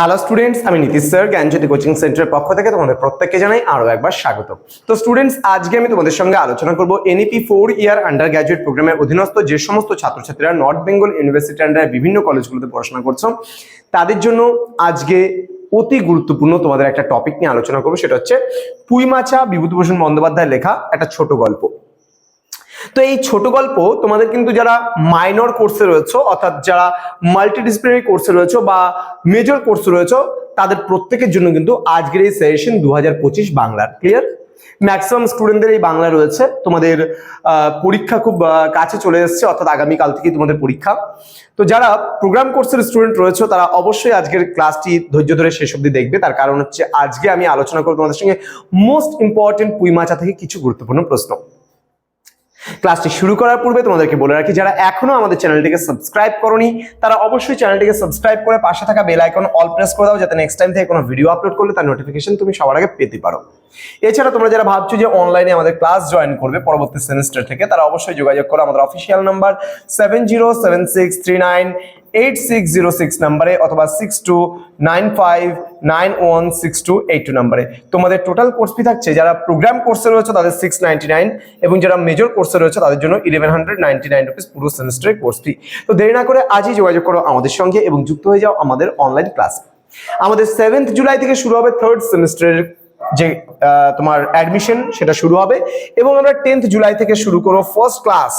Hello students আমি Nitish sir, জ্ঞানজ্যোতি coaching সেন্টারের পক্ষ থেকে তোমাদের প্রত্যেককে জানাই আরও একবার স্বাগত। তো স্টুডেন্টস আজকে আমি তোমাদের সঙ্গে আলোচনা করব NEP four year undergraduate প্রোগ্রামের অধীনস্থ যে সমস্ত ছাত্রছাত্রীরা নর্থ বেঙ্গল ইউনিভার্সিটি আন্ডারে বিভিন্ন কলেজগুলোতে পড়াশোনা করছ, তাদের জন্য আজকে অতি গুরুত্বপূর্ণ তোমাদের একটা টপিক নিয়ে আলোচনা করব, সেটা হচ্ছে পুইমাচা বিভূতিভূষণ বন্দ্যোপাধ্যায় লেখা একটা ছোট গল্প। তো এই ছোট গল্প তোমাদের কিন্তু যারা মাইনর কোর্সে রয়েছে, অর্থাৎ যারা মাল্টিডিসিপ্লিনারি কোর্সে রয়েছে বা মেজর কোর্সে রয়েছে, তাদের প্রত্যেকের জন্য কিন্তু আজকের এই সেশন দু বাংলার। ক্লিয়ার ম্যাক্সিমাম স্টুডেন্টদের এই বাংলা রয়েছে। তোমাদের পরীক্ষা খুব কাছে চলে এসেছে, অর্থাৎ আগামীকাল থেকেই তোমাদের পরীক্ষা। তো যারা প্রোগ্রাম কোর্সের স্টুডেন্ট রয়েছে, তারা অবশ্যই আজকের ক্লাসটি ধৈর্য ধরে শেষ অব্দি দেখবে। তার কারণ হচ্ছে, আজকে আমি আলোচনা করব তোমাদের সঙ্গে মোস্ট ইম্পর্টেন্ট পুইমাচা থেকে কিছু গুরুত্বপূর্ণ প্রশ্ন। ক্লাসটি শুরু করার পূর্বে তোমাদেরকে বলে রাখি, যারা এখনও আমাদের চ্যানেলটিকে সাবস্ক্রাইব করনি, তারা অবশ্যই চ্যানেলটিকে সাবস্ক্রাইব করে পাশে থাকা বেল আইকন অল প্রেস করে দাও, যাতে নেক্সট টাইম থেকে কোনো ভিডিও আপলোড করলে তার নোটিফিকেশন তুমি সবার আগে পেতে পারো। এছাড়া তোমরা যারা ভাবছ যে অনলাইনে আমাদের ক্লাস জয়েন করবে পরবর্তী সেমিস্টার থেকে, তারা অবশ্যই যোগাযোগ করো আমাদের official number seven zero seven six three nine eight six zero six নাম্বারে অথবা six two nine five nine one six two eight two নাম্বারে তোমাদের টোটাল কোর্স ফি থাকছে, যারা প্রোগ্রাম কোর্সে রয়েছে তাদের সিক্স নাইনটি নাইন এবং যারা মেজর কোর্সে রয়েছে তাদের জন্য eleven hundred ninety nine rupees পুরো সেমিস্টারের কোর্স ফি তো দেরি না করে আজই যোগাযোগ করো আমাদের সঙ্গে এবং যুক্ত হয়ে যাও আমাদের অনলাইন ক্লাস আমাদের সেভেন্থ জুলাই থেকে শুরু হবে থার্ড সেমিস্টারের যে তোমার অ্যাডমিশন সেটা শুরু হবে। এবং আমরা টেন্থ জুলাই থেকে শুরু করব ফার্স্ট ক্লাস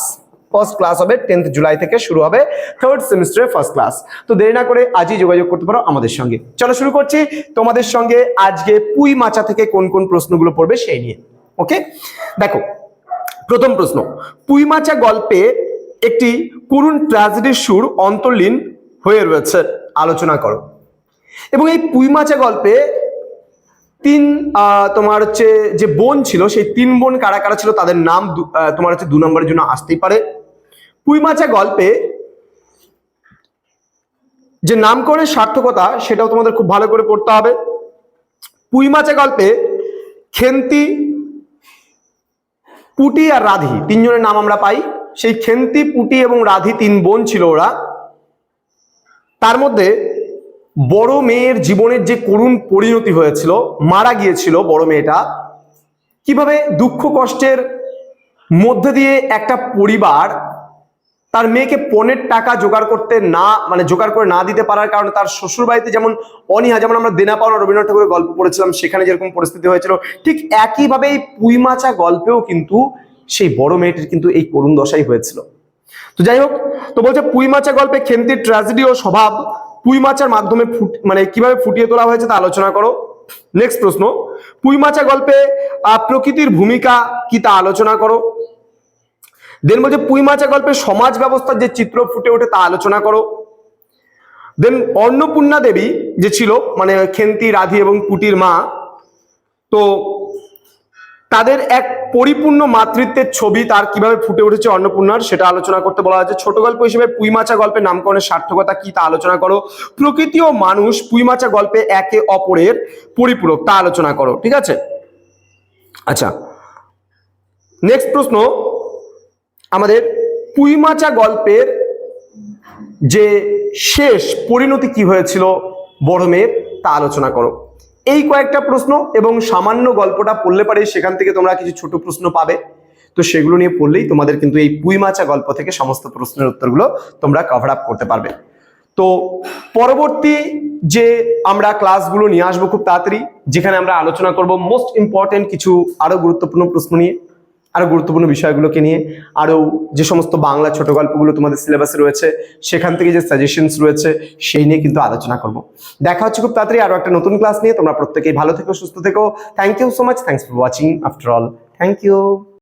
ফার্স্ট ক্লাস হবে টেন্থ জুলাই থেকে শুরু হবে থার্ড সেমিস্টারের ফার্স্ট ক্লাস তো দেরি না করে আজই যোগাযোগ করতে পারো আমাদের সঙ্গে। চলো শুরু করছি তোমাদের সঙ্গে আজকে পুই মাচা থেকে কোন কোন প্রশ্নগুলো পড়বে সেই নিয়ে। ওকে দেখো, প্রথম প্রশ্ন। পুইমাচা গল্পে একটি করুণ ট্র্যাজেডির সুর অন্তর্লীন হয়ে রয়েছে। আলোচনা করো। এবং এই পুইমাচা গল্পে তিন তোমার হচ্ছে যে বোন ছিল, সেই তিন বোন কারা কারা ছিল তাদের নাম তোমার হচ্ছে দু নম্বরের জন্য আসতেই পারে। পুইমাচা গল্পে যে নামকরণের সার্থকতা সেটাও তোমাদের খুব ভালো করে পড়তে হবে। পুইমাচা গল্পে খেন্তি, পুটি আর রাধি, তিনজনের নাম আমরা পাই। সেই খেন্তি, পুটি এবং রাধি তিন বোন ছিল ওরা। তার মধ্যে বড় মেয়ের জীবনের যে করুণ পরিণতি হয়েছিল, মারা গিয়েছিল বড় মেয়েটা, কীভাবে দুঃখ কষ্টের মধ্যে দিয়ে একটা পরিবার তার মেয়েকে পণের টাকা জোগাড় করতে না মানে জোগাড় করে না দিতে পারার কারণে তার শ্বশুর বাড়িতে যেমন অনীহা, যেমন আমরা দেনা পাওনা রবীন্দ্রনাথ ঠাকুরের গল্প পড়েছিলাম, সেখানে যেরকম পরিস্থিতি হয়েছিল, ঠিক একইভাবে এই পুইমাচা গল্পেও কিন্তু সেই বড় মেয়েটির কিন্তু এই করুণ দশাই হয়েছিল। তো যাই হোক, তো বলছে পুইমাচা গল্পে খেন্তির ট্র্যাজেডি ও স্বভাব পুইমাচার মাধ্যমে ফুট মানে কীভাবে ফুটিয়ে তোলা হয়েছে তা আলোচনা করো। নেক্সট প্রশ্ন পুইমাচা গল্পে প্রকৃতির ভূমিকা কি তা আলোচনা করো। দেন বলছে পুইমাচা গল্পে সমাজ ব্যবস্থার যে চিত্র ফুটে ওঠে তা আলোচনা করো। দেন অন্নপূর্ণা দেবী যে ছিল মানে খেন্তি, রাধি এবং কুটির মা, তো তাদের এক পরিপূর্ণ মাতৃত্বের ছবি তার কীভাবে ফুটে উঠেছে অন্নপূর্ণার সেটা আলোচনা করতে বলা হয়েছে। ছোট গল্প হিসেবে পুইমাচা গল্পের নামকরণের সার্থকতা কি তা আলোচনা করো। প্রকৃতি ও মানুষ পুইমাচা গল্পে একে অপরের পরিপূরক তা আলোচনা করো, ঠিক আছে? আচ্ছা নেক্সট প্রশ্ন। আমাদের পুইমাচা গল্পের যে শেষ পরিণতি কি হয়েছিল বড় মেয়ের তা আলোচনা করো। এই কয়েকটা প্রশ্ন এবং সামান্য গল্পটা পড়লে পারে সেখান থেকে তোমরা কিছু ছোট প্রশ্ন পাবে। তো সেগুলো নিয়ে পড়লেই তোমাদের কিন্তু এই পুইমাচা গল্প থেকে সমস্ত প্রশ্নের উত্তরগুলো তোমরা কভার আপ করতে পারবে। তো পরবর্তী যে আমরা ক্লাসগুলো নিয়ে আসব খুব তাড়াতাড়ি, যেখানে আমরা আলোচনা করব মোস্ট ইম্পর্টেন্ট কিছু আরও গুরুত্বপূর্ণ প্রশ্ন নিয়ে। আরও গুরুত্বপূর্ণ বিষয়গুলোকে নিয়ে আরও যে সমস্ত বাংলা ছোট গল্পগুলো তোমাদের সিলেবাসে রয়েছে, সেখান থেকে যে সাজেশনস রয়েছে, সেই নিয়ে কিন্তু আলোচনা করব। দেখা হচ্ছে খুব তাড়াতাড়ি আরও একটা নতুন ক্লাস নিয়ে। তোমরা প্রত্যেকেই ভালো থেকো, সুস্থ থেকো। Thank you so much thanks for watching after all thank you